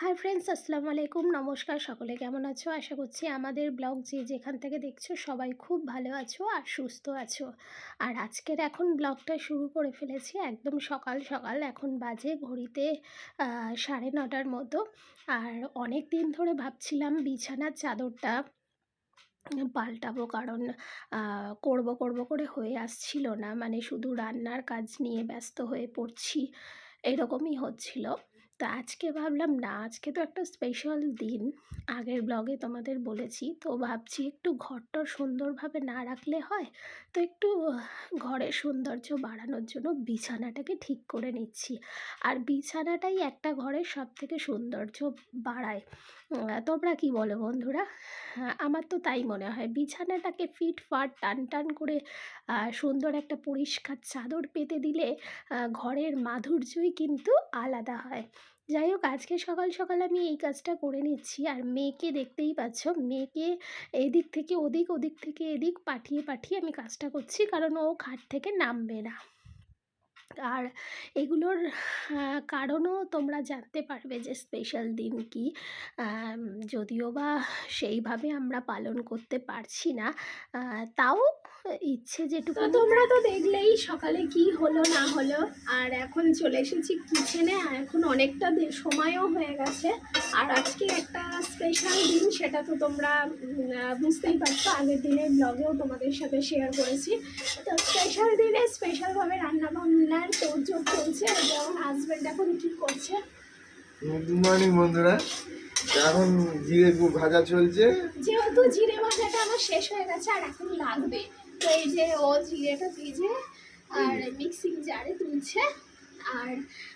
Hi friends আসসালামু আলাইকুম। নমস্কার সকলে, কেমন আছো? আশা করছি আমাদের ব্লগ যে যেখান থেকে দেখছ সবাই খুব ভালো আছো আর সুস্থ আছো। আর আজকের এখন ব্লগটা শুরু করে ফেলেছি একদম সকাল সকাল। এখন বাজে ঘড়িতে সাড়ে নটার মতো। আর অনেক দিন ধরে ভাবছিলাম বিছানার চাদরটা পাল্টাবো কারণ করব করব করে হয়ে আসছিল না। মানে শুধু রান্নার কাজ নিয়ে ব্যস্ত হয়ে পড়ছি। এরকমই হচ্ছিল। তা আজকে ভাবলাম না আজকে তো একটা স্পেশাল দিন। আগের ব্লগে তোমাদের বলেছি তো ভাবছি একটু ঘরটা সুন্দরভাবে না রাখলে হয় তো একটু ঘরের সৌন্দর্য বাড়ানোর জন্য বিছানাটাকে ঠিক করে নিচ্ছি। আর বিছানাটাই একটা ঘরের সব থেকে সৌন্দর্য বাড়ায়। তোমরা কি বলো বন্ধুরা? হ্যাঁ, আমার তো তাই মনে হয়। বিছানাটাকে ফিট ফাট টান টান করে সুন্দর একটা পরিষ্কার চাদর পেতে দিলে ঘরের মাধুর্যই কিন্তু আলাদা হয়। যাই হোক, আজকে সকাল সকাল আমি এই কাজটা করে নিচ্ছি। আর মেয়েকে দেখতেই পাচ্ছ, মেয়েকে এদিক থেকে ওদিক ওদিক থেকে এদিক পাঠিয়ে পাঠিয়ে আমি কাজটা করছি। কারণ ও খাট থেকে নামবে না। আর এগুলোর কারণও তোমরা জানতে পারবে যে স্পেশাল দিন কি। যদিও বা সেইভাবে আমরা পালন করতে পারছি না তাও ইচ্ছে যেটুকু তোমরা তো দেখলেই সকালে কি হলো না হলো আর এখন চলে এসেছি কিচেনে আর এখন অনেকটা সময়ও হয়ে গেছে। আর আজকে একটা স্পেশাল দিন সেটা তো তোমরা বুঝতেই পারছ আগের দিনের ব্লগেও তোমাদের সাথে শেয়ার করেছি। তো স্পেশাল দিনে স্পেশালভাবে রান্না বান্নার তোড়জোড় চলছে যেমন হাজব্যান্ড এখন কি করছে? গুড মর্নিং বন্ধুরা। এখন জিরে ভাজা চলছে। যেহেতু জিরে ভাজাটা আমার শেষ হয়ে গেছে আর এখন লাগবে। তো এই যে ও জিরেটা ভিজে আর মিক্সিং জারে তুলছে। আর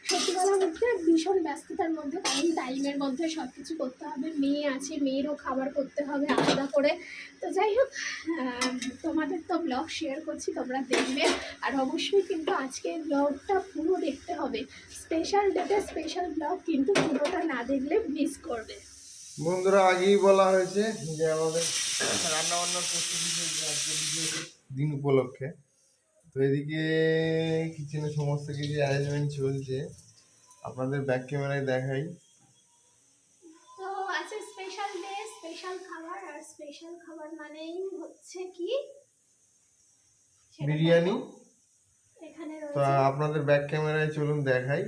সত্যি কথা বলতে ভীষণ ব্যস্ততার মধ্যে কারণ টাইমের মধ্যে সব কিছু করতে হবে, মেয়ে আছে, মেয়েরও খাবার করতে হবে আলাদা করে। তো যাই হোক তোমাদের তো ব্লগ শেয়ার করছি, তোমরা দেখবে। আর অবশ্যই কিন্তু আজকের ব্লগটা পুরো দেখতে হবে। স্পেশাল ডেটে স্পেশাল ব্লগ কিন্তু পুরোটা না দেখলে মিস করবে। বন্ধুরা, আগেই বলা হয়েছে যে আমাদের রান্না বান্নার প্রস্তুতি আজকে দিন উপলক্ষে। তো এদিকে কিচেনে সমস্ত কিছু অ্যারেঞ্জমেন্ট চলছে। আপনাদের ব্যাক ক্যামেরায় দেখাই। তো আছে স্পেশাল ডে স্পেশাল খাবার আর স্পেশাল খাবার মানেই হচ্ছে কি? বিরিয়ানি। এখানে তো আপনাদের ব্যাক ক্যামেরায় চলুন দেখাই।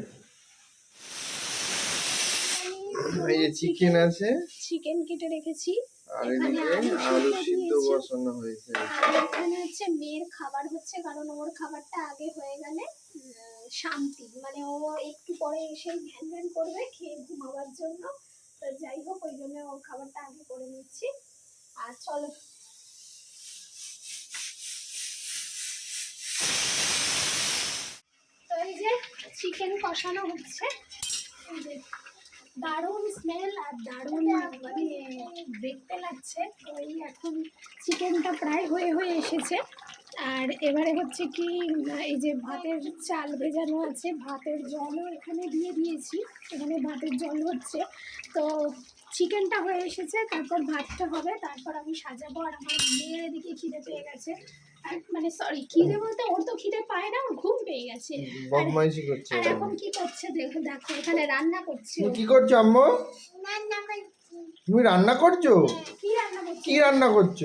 এই যে চিকেন আছে। চিকেন কেটে রেখেছি। আর এদিকে আলু আলু সিদ্ধ সিদ্ধ বসানো হয়েছে। আর এখানে হচ্ছে মেয়ের খাবার হচ্ছে কারণ ওর খাবারটা আগে হয়ে গেলে শান্তি। মানে ও একটু পরে এসে ঘ্যান ঘ্যান করবে খেয়ে ঘুমাবার জন্য। তো যাই হোক ওই জন্য ওর খাবারটা আগে করে নিচ্ছি। আর চলো। তো এই যে চিকেন কষানো হচ্ছে। এই যে দারুণ স্মেল আর দারুণ মানে দেখতে লাগছে। এই এখন চিকেনটা প্রায় হয়ে হয়ে এসেছে। আর এবারে হচ্ছে কি, এই যে ভাতের চাল ভেজানো আছে, ভাতের জলও এখানে দিয়ে দিয়েছি। এখানে ভাতের জল হচ্ছে। তো চিকেনটা হয়ে এসেছে, তারপর ভাতটা হবে, তারপর আমি সাজাবো। আর আমার মেয়ের এদিকে খিদে পেয়ে গেছে। মানে সরি খিদে বলতে ওর তো খিদে পায় না ওর ঘুম পেয়ে গেছে। বদমাইশি করছে আর এখন। কি করছে দেখো দেখো এখানে রান্না করছে তুমি কি করছ আম্মু? তুমি রান্না করছ? কি রান্না করছে? কি রান্না করছ?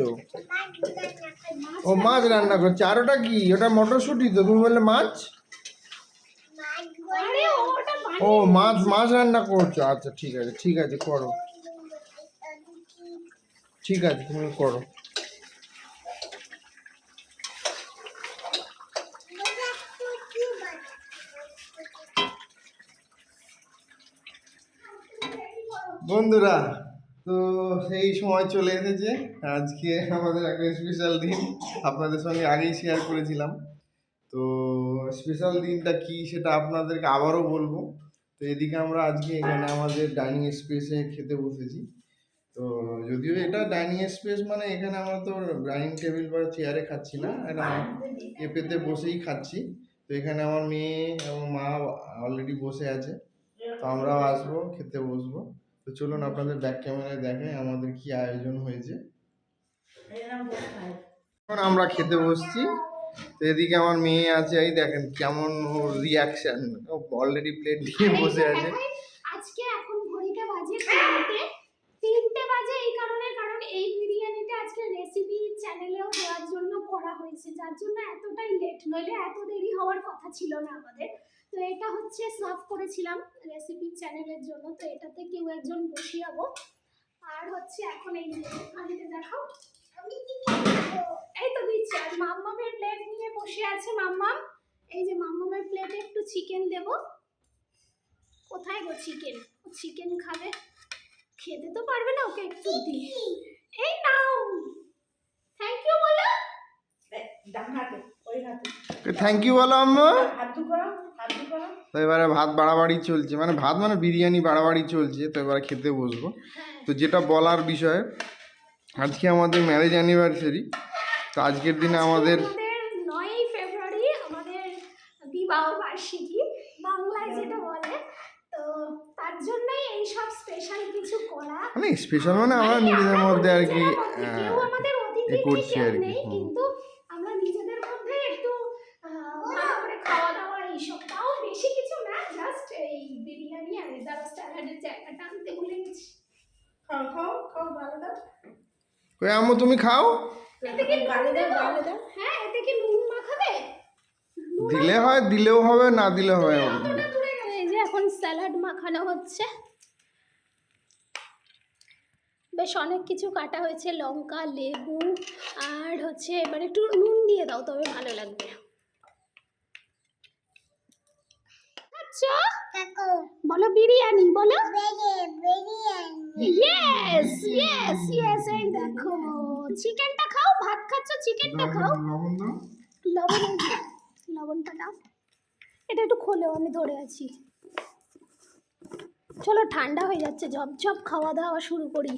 ও মাছ রান্না করছে। আর ওটা কি? ওটা মটরশুঁটি তো তুমি বললে মাছ? আরে ওটা বানিয়ে ও মাছ মাছ রান্না করছ। আচ্ছা ঠিক আছে ঠিক আছে করো। ঠিক আছে তুমি করো। বন্ধুরা, তো সেই সময় চলে এসেছে। আজকে আমাদের একটা স্পেশাল দিন। আপনাদের সঙ্গে আগেই শেয়ার করেছিলাম। তো স্পেশাল দিনটা কি সেটা আপনাদেরকে আবারও বলব। তো এদিকে আমরা আজকে এখানে আমাদের ডাইনিং স্পেসে খেতে বসেছি। তো যদিও এটা ডাইনিং স্পেস মানে এখানে আমরা তো ডাইনিং টেবিল বা চেয়ারে খাচ্ছি না, এটা এপেতে বসেই খাচ্ছি। তো এখানে আমার মেয়ে এবং মা অলরেডি বসে আছে। তো আমরাও আসব, খেতে বসবো। তো চলুন আপনাদের ব্যাক ক্যামেরায় দেখাই আমাদের কি আয়োজন হয়েছে। এখন আমরা খেতে বসছি। তো এদিকে আমার মেয়ে আছে, এই দেখেন কেমন ওর রিয়াকশন অলরেডি প্লেট নিয়ে বসে আছে। আজকে এখন ঘড়িটা বাজে তিনটে তিনটে বাজে এই কারণে কারণ এই বিরিয়ানিটা আজকে রেসিপি চ্যানেলেও দেওয়ার জন্য করা হয়েছে, যার জন্য এতটাই লেট নইলে এত দেরি হওয়ার কথা ছিল না আমাদের। তো এটা হচ্ছে সার্ভ করেছিলাম রেসিপি চ্যানেলের জন্য, তো এটাতে কেউ একজন বসিয়াবো আর হচ্ছে এখন এই হাঁড়িতে দেখাও এই তো দিচ্ছি, আর মাম্মামের প্লেট নিয়ে বসে আছে মাম্মাম। এই যে মাম্মামের প্লেটে একটু চিকেন দেব। কোথায় গো চিকেন চিকেন খাবে। খেতে তো পারবে না ওকে একটু দি এই নাও। থ্যাংক ইউ বলো। থ্যাংক ইউ বলো আম্মা। তো এবারে ভাত বাড়াবাড়ি চলছে মানে ভাত মানে বিরিয়ানি বাড়াবাড়ি চলছে তো এবারে খেতে বসবো। হ্যাঁ। তো যেটা বলার বিষয় আজকে আমাদের ম্যারেজ অ্যানিভার্সারি তো আজকের দিনে আমাদের আমাদের নয়ই ফেব্রুয়ারি আমাদের বিবাহ বার্ষিকী বাংলায় যেটা বলে তো তার জন্যই এই সব স্পেশাল কিছু করা। মানে স্পেশাল মানে আমরা নিজেদের মধ্যে আর কি এ করছি আর কি, কিন্তু আমরা নিজেদের মধ্যে একটু আহ, ভালো করে খাওয়া দাওয়া এইসব তাও বেশি কিছু না জাস্ট এই বিরিয়ানি আর এদার স্যালাডের জায়গাটা আনতে ভুলে গেছি খাও খাও খাও ভালো দাও। কই আম্মু তুমি খাও? গালে দাও গালে দাও। হ্যাঁ এতে কি নুন মাখাবে? দিলে হয় দিলেও হবে না দিলে হবে। এই যে এখন স্যালাড মাখানো হচ্ছে। বেশ অনেক কিছু কাটা হয়েছে লঙ্কা লেবু আর হচ্ছে এবার একটু নুন দিয়ে দাও তবে ভালো লাগবে। আচ্ছা বলো বিরিয়ানি বলো? ইয়েস ইয়েস ইয়েস এই দেখো। চিকেনটা খাও ভাত খাচ্ছ চিকেনটা খাও। লবণ লবণটা দাও। এটা একটু খোলো আমি ধরে আছি। চলো ঠান্ডা হয়ে যাচ্ছে ঝপ ঝপ খাওয়া দাওয়া শুরু করি।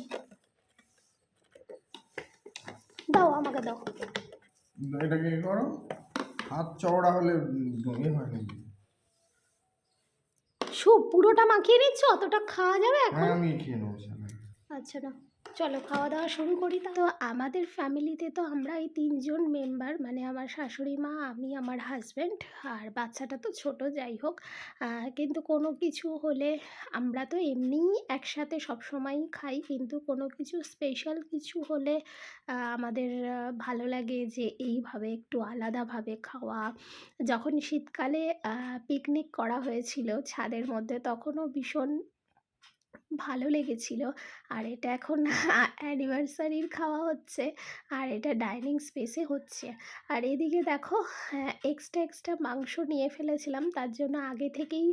দাও আমাকে দাও। এটাকে কি করো? হাত চওড়া হলে উম, হয় নাকি? পুরোটা মাখিয়ে নিচ্ছ? অতটা খাওয়া যাবে এখন? হ্যাঁ আমি খেয়ে নেব আচ্ছা না চলো খাওয়া দাওয়া শুরু করি তো। আমাদের ফ্যামিলিতে তো আমরা এই তিনজন মেম্বার মানে আমার শাশুড়ি মা, আমি, আমার হাজব্যান্ড আর বাচ্চাটা তো ছোট, যাই হোক। কিন্তু কোনো কিছু হলে আমরা তো এমনিই একসাথে সবসময়ই খাই, কিন্তু কোনো কিছু স্পেশাল কিছু হলে আমাদের ভালো লাগে যে এইভাবে একটু আলাদাভাবে খাওয়া। যখন শীতকালে পিকনিক করা হয়েছিল ছাদের মধ্যে, তখনও ভীষণ ভালো লেগেছিল। আর এটা এখন অ্যানিভার্সারির খাওয়া হচ্ছে, আর এটা ডাইনিং স্পেসে হচ্ছে। আর এদিকে দেখো এক্সট্রা এক্সট্রা মাংস নিয়ে ফেলেছিলাম, তার জন্য আগে থেকেই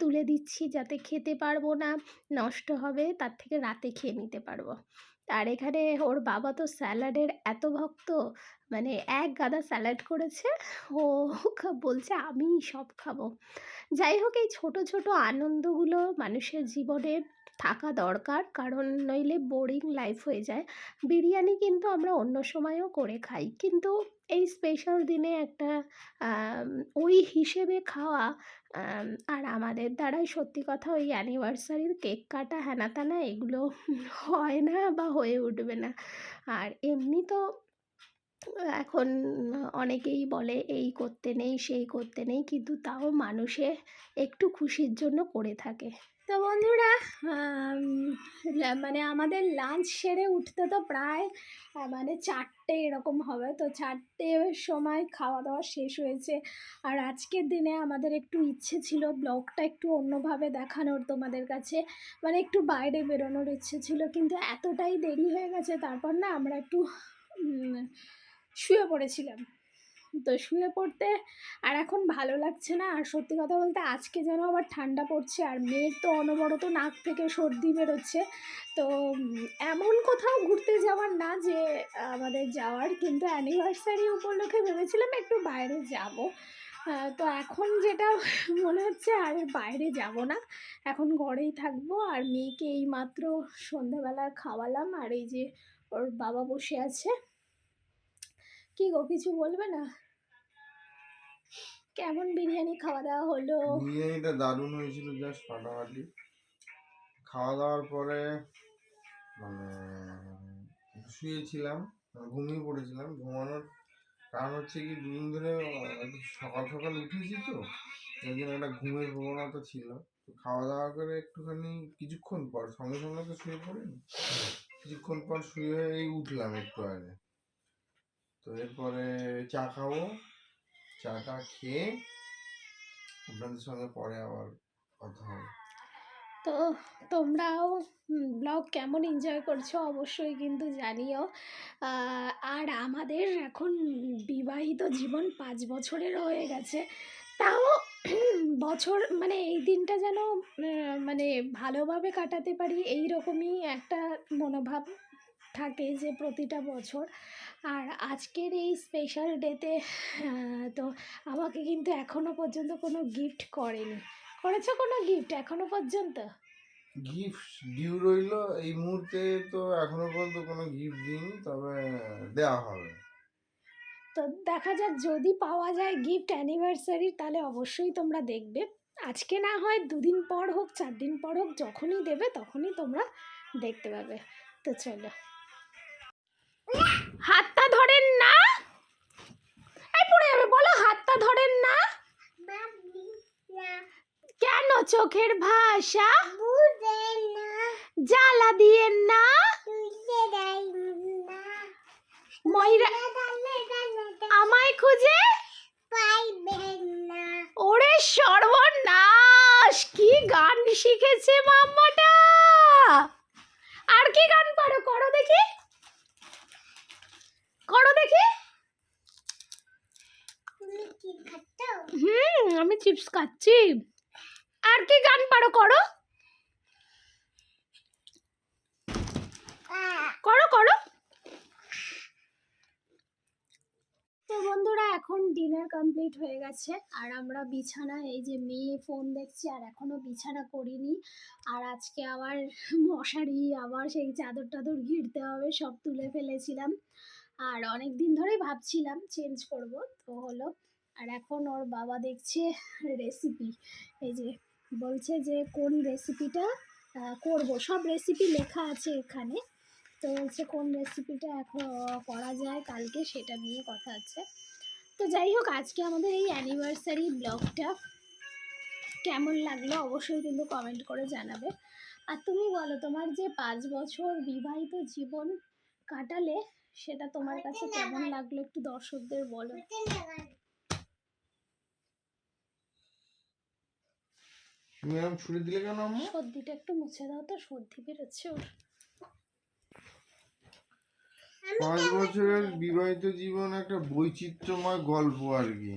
তুলে দিচ্ছি যাতে খেতে পারব না, নষ্ট হবে, তার থেকে রাতে খেয়ে নিতে পারব। আর এখানে ওর বাবা তো স্যালাডের এত ভক্ত মানে এক গাদা স্যালাড করেছে, ও বলছে আমি সব খাব। যাই হোক, এই ছোট ছোট আনন্দগুলো মানুষের জীবনে থাকা দরকার। কারণ নইলে বোরিং লাইফ হয়ে যায়। বিরিয়ানি কিন্তু আমরা অন্য সময়ও করে খাই। কিন্তু এই স্পেশাল দিনে একটা ওই হিসেবে খাওয়া আর আমাদের দ্বারাই সত্যি কথা ওই অ্যানিভার্সারির কেক কাটা হ্যানা এগুলো হয় না বা হয়ে উঠবে না। আর এমনি তো এখন অনেকেই বলে, এই করতে নেই, সেই করতে নেই। কিন্তু তাও মানুষে একটু খুশির জন্য করে থাকে। তো বন্ধুরা মানে আমাদের লাঞ্চ সেরে উঠতে তো প্রায় মানে চারটে এরকম হবে। তো চারটে সময় খাওয়া দাওয়া শেষ হয়েছে। আর আজকের দিনে আমাদের একটু ইচ্ছে ছিল ব্লগটা একটু অন্যভাবে দেখানোর তোমাদের কাছে। মানে একটু বাইরে বেরোনোর ইচ্ছে ছিল, কিন্তু এতটাই দেরি হয়ে গেছে, তারপর না আমরা একটু শুয়ে পড়েছিলাম। তো শুয়ে পড়তে। আর এখন ভালো লাগছে না। আর সত্যি কথা বলতে আজকে যেন আবার ঠান্ডা পড়ছে। আর মেয়ের তো অনবরত নাক থেকে সর্দি বেরোচ্ছে। তো এমন কোথাও ঘুরতে যাওয়ার না যে, আমাদের যাওয়ার। কিন্তু অ্যানিভার্সারি উপলক্ষে ভেবেছিলাম একটু বাইরে যাব। তো এখন যেটা মনে হচ্ছে আর বাইরে যাব না। এখন ঘরেই থাকব। আর মেয়েকে এই মাত্র সন্ধ্যাবেলা খাওয়ালাম। আর এই যে ওর বাবা বসে আছে। কি গো, কিছু বলবে না? কেমন বিরিয়ানি খাওয়া দাওয়া হলো? বিরিয়ানিটা দারুণ হয়েছিল জাস্ট ফাটাফাটি। খাওয়া দাওয়ার পরে মানে শুয়েছিলাম মানে ঘুমিয়ে পড়েছিলাম। ঘুমানোর কারণ হচ্ছে কি, দুদিন ধরে সকাল সকাল উঠেছি তো ওই জন্য একটা ঘুমের প্রবণতা ছিল। তো খাওয়া দাওয়া করে একটুখানি কিছুক্ষণ পর, সঙ্গে সঙ্গে তো শুয়ে পড়িনি, কিছুক্ষণ পর শুয়ে এই উঠলাম একটু আগে। তো এরপরে চা খাব চাটা খেয়ে আপনাদের সঙ্গে পরে আবার কথা হবে। তো তোমরাও ব্লগ কেমন এনজয় করছ অবশ্যই কিন্তু জানিও। আর আমাদের এখন বিবাহিত জীবন পাঁচ বছরের হয়ে গেছে। তাও বছর মানে এই দিনটা যেন মানে ভালোভাবে কাটাতে পারি এই রকমই একটা মনোভাব থাকে যে প্রতিটা বছর। আর আজকের এই স্পেশাল ডেতে তো আমাকে কিন্তু এখনও পর্যন্ত কোনো গিফট করেনি। করেছ কোনো গিফট এখনও পর্যন্ত? গিফট ডিউ রইল। এই মুহূর্তে তো এখনও পর্যন্ত কোনো গিফট দিইনি তবে দেওয়া হবে। তো দেখা যাক যদি পাওয়া যায় গিফট অ্যানিভার্সারি তাহলে অবশ্যই তোমরা দেখবে। আজকে না হয় দুদিন পর হোক চার দিন পর হোক যখনই দেবে তখনই তোমরা দেখতে পাবে। তো চলো। হাতটা ধরেন না। পড়ে যাবে, বলো হাতটা ধরেন না। কেন চোখের ভাষা? জ্বালা দিয়েন না। ময়রা আমায় খুঁজে ওরে সর্বনাশ কি গান শিখেছে মাম্মাটা আর কি গান পারো করো দেখি করো দেখি হুম আমি চিপস খাচ্ছি। আর কি গান পারো, করো। করো করো। তো বন্ধুরা, এখন ডিনার কমপ্লিট হয়ে গেছে। আর আমরা বিছানা এই যে মেয়ে ফোন দেখছি, আর এখনও বিছানা করিনি। আর আজকে আবার মশারি, আবার সেই চাদর টাদর ঘিরতে হবে, সব তুলে ফেলেছিলাম। আর অনেক দিন ধরেই ভাবছিলাম চেঞ্জ করব। তো হলো আর এখন ওর বাবা দেখছে রেসিপি এই যে, বলছে যে কোন রেসিপিটা করব। সব রেসিপি লেখা আছে এখানে। তো বলছে কোন রেসিপিটা এখন করা যায় কালকে সেটা নিয়ে কথা আছে। তো যাই হোক, আজকে আমাদের এই অ্যানিভার্সারি ব্লগটা কেমন লাগল অবশ্যই কিন্তু কমেন্ট করে জানাবে। আর তুমি বলো, তোমার যে পাঁচ বছর বিবাহিত জীবন কাটালে সেটা তোমার কাছে কেমন লাগল একটু দর্শকদের বলো। তুমি এরকম দিলে কেন আম্মু? সর্দিটা একটু মুছে দাও তো সর্দি বেরোচ্ছে ওর। পাঁচ বছরের বিবাহিত জীবন একটা বৈচিত্র্যময় গল্প আর কি।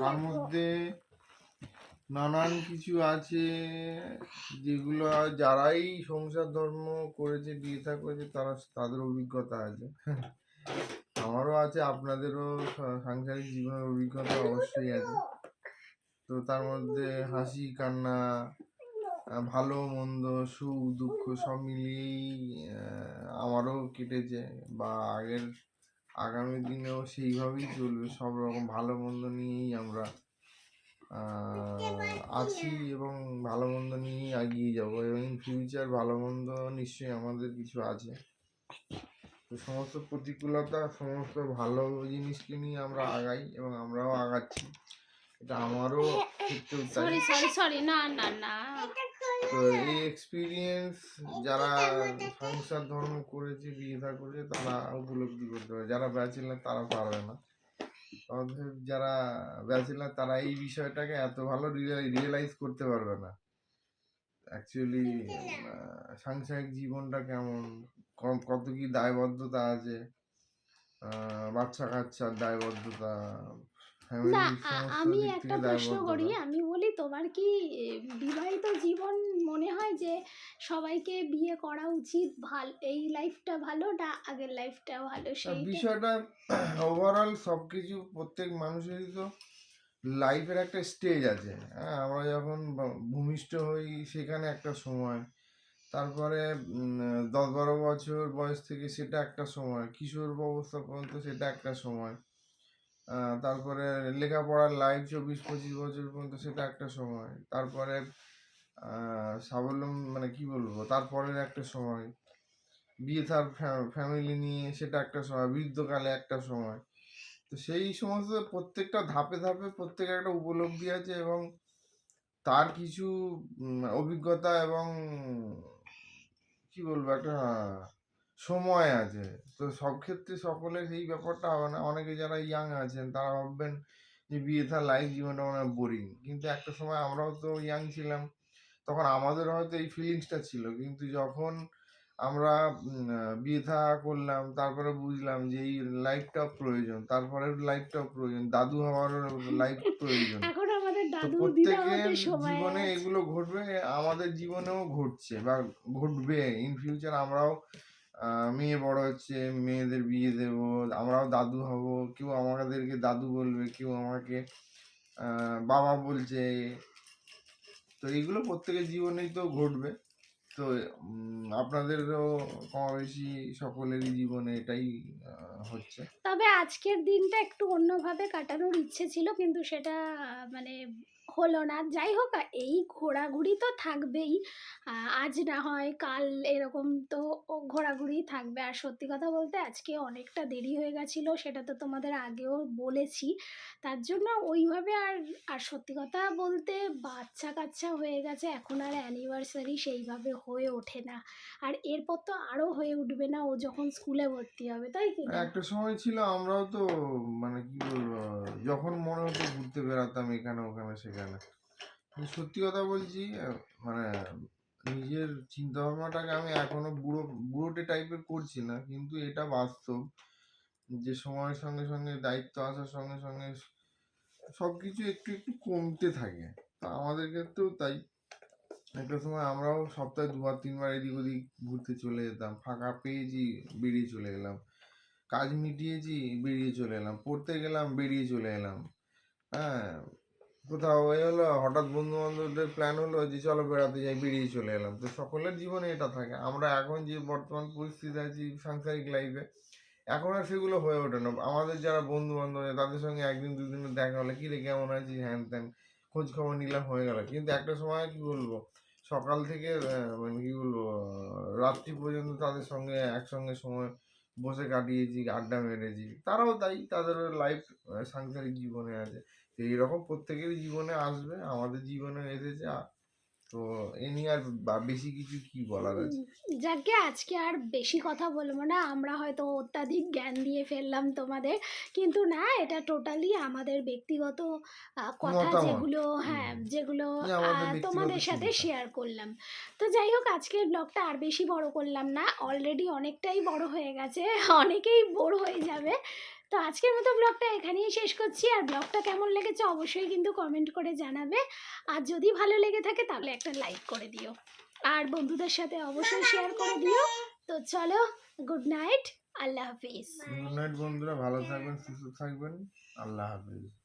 তার মধ্যে নানান কিছু আছে যেগুলো যারাই সংসার ধর্ম করেছে বিয়ে থা করেছে তারা তাদের অভিজ্ঞতা আছে। আমারও আছে আপনাদেরও সাংসারিক জীবনের অভিজ্ঞতা অবশ্যই আছে। তো তার মধ্যে হাসি, কান্না ভালো, মন্দ, সুখ, দুঃখ সব মিলিয়েই আমারও কেটেছে বা আগের আগামী দিনেও সেইভাবেই চলবে। সব রকম ভালো, মন্দ নিয়েই আমরা আছি এবং ভালো, মন্দ নিয়েই এগিয়ে যাব এবং ইন ফিউচার ভালো, মন্দ নিশ্চয়ই আমাদের কিছু আছে। তো সমস্ত প্রতিকূলতা, সমস্ত ভালো জিনিসকে নিয়ে আমরা আগাই এবং আমরাও আগাচ্ছি। এটা আমারও তাই। সরি সরি সরি না না না। তো এই এক্সপিরিয়েন্স যারা সংসার ধর্ম করেছে বিয়ে থা করেছে তারা উপলব্ধি করতে পারে। যারা ব্যাচেলার তারা পারবে না। অতএব যারা ব্যাচেলার তারা এই বিষয়টাকে এত ভালো রিয়েলাইজ করতে পারবে না। অ্যাকচুয়ালি সাংসারিক জীবনটা কেমন? কত কি দায়বদ্ধতা আছে? আহ, বাচ্চা কাচ্চার দায়বদ্ধতা না আমি একটা প্রশ্ন করি। আমি বলি তোমার কি বিবাহিত জীবন মনে হয় যে সবাইকে বিয়ে করা উচিত ভালো এই লাইফটা ভালো না আগের লাইফটা ভালো? সেই বিষয়টা ওভারঅল সব কিছু প্রত্যেক মানুষেরই তো লাইফের একটা স্টেজ আছে। হ্যাঁ আমরা যখন ভূমিষ্ঠ হই সেখানে একটা সময় তারপরে দশ বারো বছর বয়স থেকে সেটা একটা সময় কিশোর অবস্থা পর্যন্ত সেটা একটা সময়। তারপরে লেখাপড়ার লাইফ চব্বিশ, পঁচিশ বছর পর্যন্ত সেটা একটা সময়। তারপরে স্বাবলম্বী মানে কি বলব, তারপরের একটা সময়। বিয়ে তার ফ্যামিলি নিয়ে সেটা একটা সময়, বৃদ্ধকালে একটা সময়। তো সেই সমস্ত প্রত্যেকটা ধাপে ধাপে প্রত্যেকের একটা উপলব্ধি আছে এবং তার কিছু অভিজ্ঞতা এবং কি বলব, একটা সময় আছে। তো সব ক্ষেত্রে সকলের এই ব্যাপারটা হবে না। অনেকে যারা ইয়াং আছেন তারা ভাববেন যে বিয়ে থা লাইফ জীবনটা মনে বোরিং কিন্তু একটা সময় আমরাও তো ইয়াং ছিলাম তখন আমাদের হয়তো এই ফিলিংসটা ছিল। কিন্তু যখন আমরা বিয়ে থা করলাম তারপরে বুঝলাম যে এই লাইফটা প্রয়োজন তারপরে লাইফটাও প্রয়োজন দাদু হওয়ারও লাইফ প্রয়োজন। তো প্রত্যেকের জীবনে এগুলো ঘটবে আমাদের জীবনেও ঘটছে বা ঘটবে। ইন ফিউচার আমরাও মেয়ে বড় হচ্ছে, মেয়েদের বিয়ে দেব, আমরাও দাদু হব, কেউ আমাদেরকে দাদু বলবে, কেউ আমাকে বাবা বলছে। তো এইগুলো প্রত্যেকের জীবনেই তো ঘটবে। তো আপনাদেরও কম সকলেরই জীবনে এটাই হচ্ছে। তবে আজকের দিনটা একটু অন্যভাবে কাটানোর ইচ্ছে ছিল, কিন্তু সেটা মানে হলো না। যাই হোক, এই ঘোরাঘুরি তো থাকবেই। আজ না হয় কাল এরকম তো ঘোরাঘুরি থাকবে। আর সত্যি কথা বলতে আজকে অনেকটা দেরি হয়ে গেছিল, সেটা তো তোমাদের আগেও বলেছি। তার জন্য ওইভাবে আর আর সত্যি কথা বলতে বাচ্চা কাচ্চা হয়ে গেছে, এখন আর অ্যানিভার্সারি সেইভাবে হয়ে ওঠে না। আর এরপর তো আরও হয়ে উঠবে না, ও যখন স্কুলে ভর্তি হবে, তাই কি? একটা সময় ছিল আমরাও তো মানে কি বলব, যখন মনে হতো ঘুরতে বেড়াতাম এখানে ওখানে সেখানে। কিন্তু সত্যি কথা বলছি মানে নিজের চিন্তা ভাবনাটাকে আমি এখনও বুড়ো, বুড়োটে টাইপের করছি না, কিন্তু এটা বাস্তব। যে সময়ের সঙ্গে সঙ্গে, দায়িত্ব আসার সঙ্গে সঙ্গে সব কিছু একটু একটু কমতে থাকে। তা আমাদের ক্ষেত্রেও তাই। একটা সময় আমরাও সপ্তাহে দুবার, তিনবার এদিক ওদিক ঘুরতে চলে যেতাম, ফাঁকা পেয়েছি, বেরিয়ে চলে এলাম কাজ মিটিয়েছি, বেরিয়ে চলে এলাম, পড়তে গেলাম, বেরিয়ে চলে এলাম। হ্যাঁ কোথাও এই হলো, হঠাৎ বন্ধু বান্ধবদের প্ল্যান হলো যে চলো বেড়াতে যাই, বেরিয়ে চলে এলাম। তো সকলের জীবনে এটা থাকে। আমরা এখন যে বর্তমান পরিস্থিতি আছি, সাংসারিক লাইফে এখন আর সেগুলো হয়ে ওঠে না। আমাদের যারা বন্ধু বান্ধব তাদের সঙ্গে একদিন দুদিনে দেখা হলে কি রে কেমন আছিস? হ্যান ত্যান, খোঁজ খবর নিলাম, হয়ে গেল। কিন্তু একটা সময় কি বলব, সকাল থেকে মানে কি বলব, রাত্রি পর্যন্ত তাদের সঙ্গে একসঙ্গে সময় বসে কাটিয়েছি, আড্ডা মেরেছি। তারাও তাই, তাদের লাইফ সাংসারিক জীবনে আছে। তো এইরকম প্রত্যেকেরই জীবনে আসবে আমাদের জীবনে এসেছে তো এ নিয়ে আর বেশি কিছু কি বলার আছে? যাকে আজকে আর বেশি কথা বলব না আমরা হয়তো অত্যাধিক জ্ঞান দিয়ে ফেললাম তোমাদের কিন্তু না এটা টোটালি আমাদের ব্যক্তিগত কথা যেগুলো হ্যাঁ যেগুলো তোমাদের সাথে শেয়ার করলাম। তো যাই হোক আজকের ব্লগটা আর বেশি বড় করলাম না অলরেডি অনেকটাই বড় হয়ে গেছে অনেকেই বোর হয়ে যাবে। তো আজকের মতো ব্লগটা এখানেই শেষ করছি। আর ব্লগটা কেমন লেগেছে অবশ্যই কিন্তু কমেন্ট করে জানাবে। আর যদি ভালো লেগে থাকে তাহলে একটা লাইক করে দিও। আর বন্ধুদের সাথে অবশ্যই শেয়ার করে দিও। তো চলো গুড নাইট আল্লাহ হাফিজ। গুড নাইট বন্ধুরা, ভালো থাকবেন, সুস্থ থাকবেন, আল্লাহ হাফিজ।